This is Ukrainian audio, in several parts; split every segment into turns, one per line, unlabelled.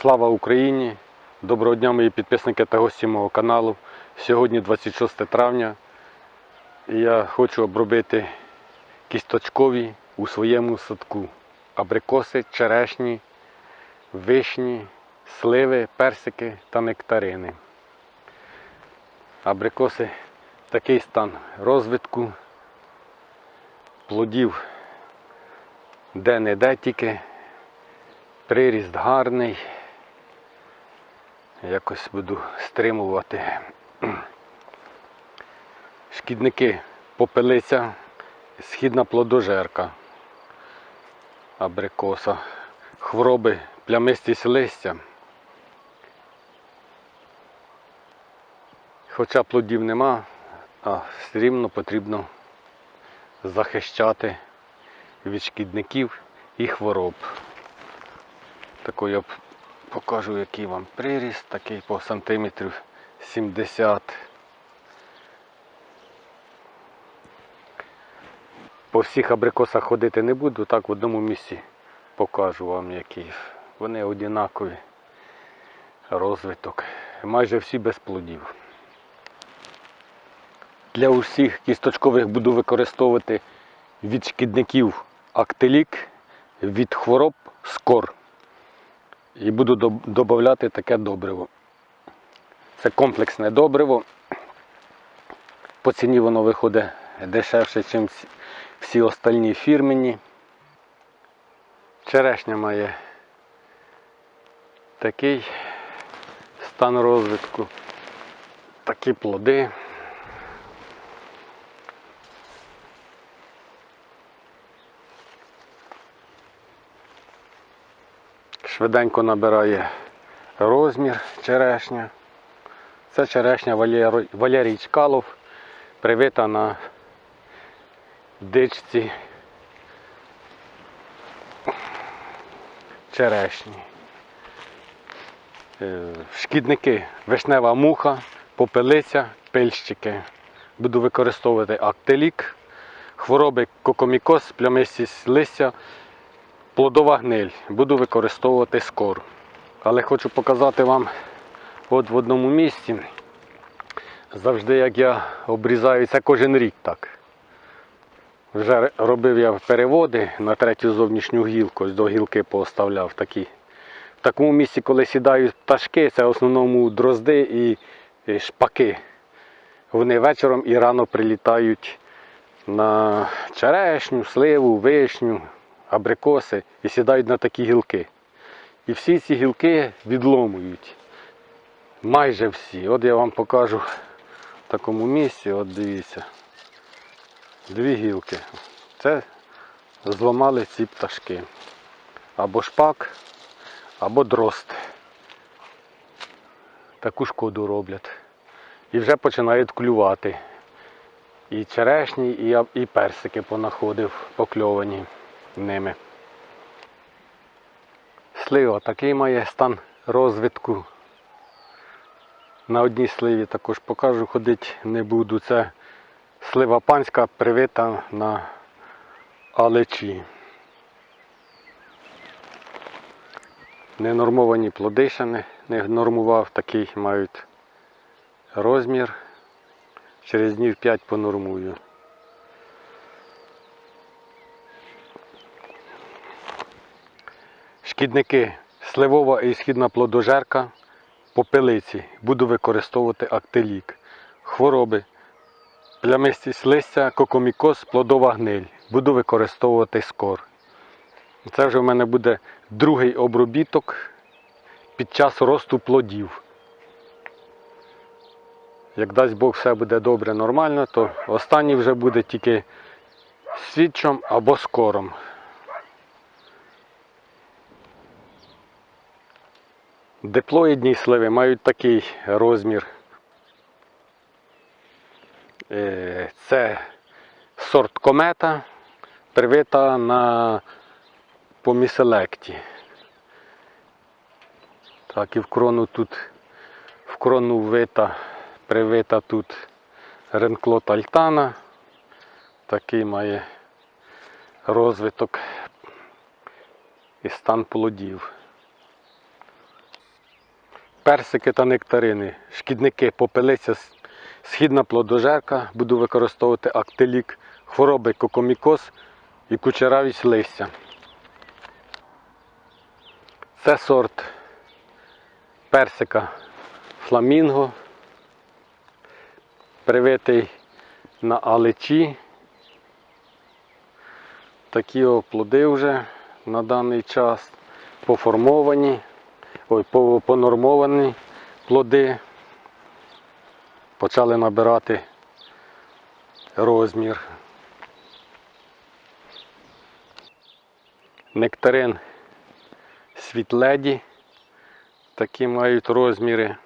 Слава Україні! Доброго дня, мої підписники та гості мого каналу. Сьогодні 26 травня. Я хочу обробити кісточкові у своєму садку. Абрикоси, черешні, вишні, сливи, персики та нектарини. Абрикоси такий стан розвитку, плодів де-не-де тільки. Приріст гарний. Якось буду стримувати. Шкідники попелиця, східна плодожерка, абрикоса, хвороби, плямистість листя. Хоча плодів нема, а все рівно потрібно захищати від шкідників і хвороб. Таку я покажу, який вам приріст, такий по сантиметрів 70. По всіх абрикосах ходити не буду, так в одному місці покажу вам, які вони однакові. Розвиток. Майже всі без плодів. Для усіх кісточкових буду використовувати від шкідників актилік, від хвороб скор. І буду додати таке добриво. Це комплексне добриво. По ціні воно виходить дешевше, ніж всі остальні фірмені. Черешня має такий стан розвитку, такі плоди. Швиденько набирає розмір черешня. Це черешня Валерій, Чкалов, привита на дичці черешні. Е, Шкідники вишнева муха, попелиця, пильщики. Буду використовувати актелік, хвороби кокомікоз, плямистість листя, плодова гниль. Буду використовувати скор. Але хочу показати вам от в одному місці. Завжди як я обрізаю, це кожен рік так. Вже робив я переводи на третю зовнішню гілку, до гілки поставляв такі. В такому місці, коли сідають пташки, це в основному дрозди і шпаки. Вони вечором і рано прилітають на черешню, сливу, вишню, абрикоси і сідають на такі гілки. І всі ці гілки відломують. Майже всі. От я вам покажу в такому місці, от дивіться. Дві гілки. Це зламали ці пташки. Або шпак, або дрозд. Таку шкоду роблять. І вже починають клювати. І черешні, і, персики понаходив, покльовані ними. Слива такий має стан розвитку. На одній сливі також покажу, ходити не буду. Це слива панська привита на алечі. Ненормовані плоди ще не, не нормував, такий мають розмір. Через днів 5 понормую. Шкідники сливова і східна плодожерка, попелиці. Буду використовувати актилік. Хвороби, плямистість листя, кокомікоз, плодова гниль. Буду використовувати скор. Це вже в мене буде другий обробіток під час росту плодів. Як дасть Бог все буде добре, нормально, то останній вже буде тільки свідчом або скором. Диплоїдні сливи мають такий розмір. Е, Це сорт комета, привита на поміселекті. Так, і в крону тут, в крону вита, привита тут ренклот альтана. Такий має розвиток і стан плодів. Персики та нектарини, шкідники, попелиця, східна плодожерка, буду використовувати актилік, хвороби кокомікоз і кучеравість листя. Це сорт персика фламінго, привитий на алечі. Такі плоди вже на даний час поформовані, ой, понормовані плоди. Почали набирати розмір. Нектарин світледі. Такі мають розміри.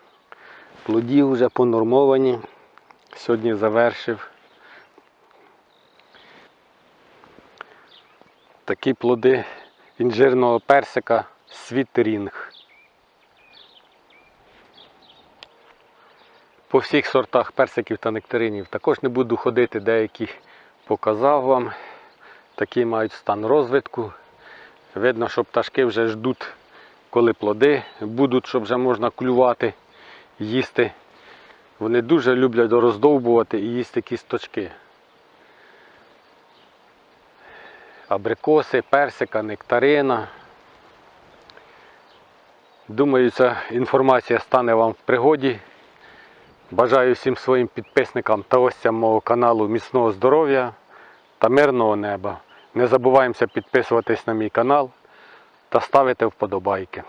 Плодів вже понормовані. Сьогодні завершив. Такі плоди інжирного персика світрінг. По всіх сортах персиків та нектаринів також не буду ходити, деякі показав вам. Такі мають стан розвитку. Видно, що пташки вже ждуть, коли плоди будуть, щоб вже можна клювати, їсти. Вони дуже люблять роздовбувати і їсти кісточки. Абрикоси, персика, нектарина. Думаю, ця інформація стане вам в пригоді. Бажаю всім своїм підписникам та гостям мого каналу міцного здоров'я та мирного неба. Не забуваємося підписуватись на мій канал та ставити вподобайки.